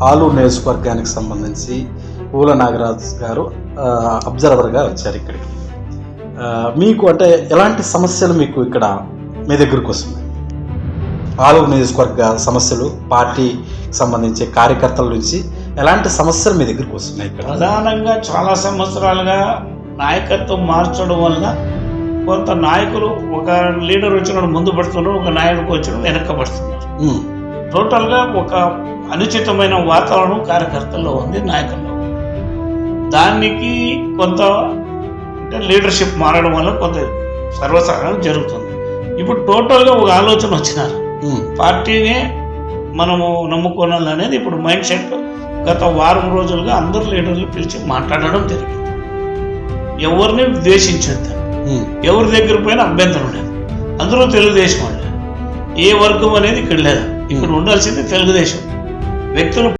ఆలూరు నియోజకవర్గానికి సంబంధించి పూల నాగరాజ్ గారు అబ్జర్వర్గా వచ్చారు ఇక్కడికి. మీకు అంటే ఎలాంటి సమస్యలు మీకు ఇక్కడ మీ దగ్గరకు వస్తున్నాయి? ఆలూరు నియోజకవర్గ సమస్యలు పార్టీకి సంబంధించి కార్యకర్తల నుంచి ఎలాంటి సమస్యలు మీ దగ్గరకు వస్తున్నాయి ఇక్కడ? ప్రధానంగా చాలా సంవత్సరాలుగా నాయకత్వం మార్చడం వల్ల కొంత నాయకులు ఒక లీడర్ వచ్చినప్పుడు ముందు పడుతున్నారు ఒక నాయకుడికి వచ్చినప్పుడు వెనక్కి పడుతున్నారు ఉమ్, టోటల్గా ఒక అనుచితమైన వాతావరణం కార్యకర్తల్లో ఉంది నాయకుల్లో దానికి కొంత అంటే లీడర్షిప్ మారడం వల్ల కొంత సర్వసాధారణం జరుగుతుంది. ఇప్పుడు టోటల్గా ఒక ఆలోచన వచ్చినారు. పార్టీనే మనము నమ్ముకోనాలి అనేది ఇప్పుడు మైండ్ సెట్ గత వారం రోజులుగా అందరు లీడర్లు పిలిచి మాట్లాడడం జరిగింది. ఎవరిని ద్వేషించొద్దు. ఉమ్, ఎవరి దగ్గర పోయినా అభ్యంతరం లేదు. అందరూ తెలుగుదేశం వాళ్ళే. ఏ వర్గం అనేది ఇక్కడ లేదు. ఇక్కడ ఉండాల్సింది తెలుగుదేశం. వ్యక్తులు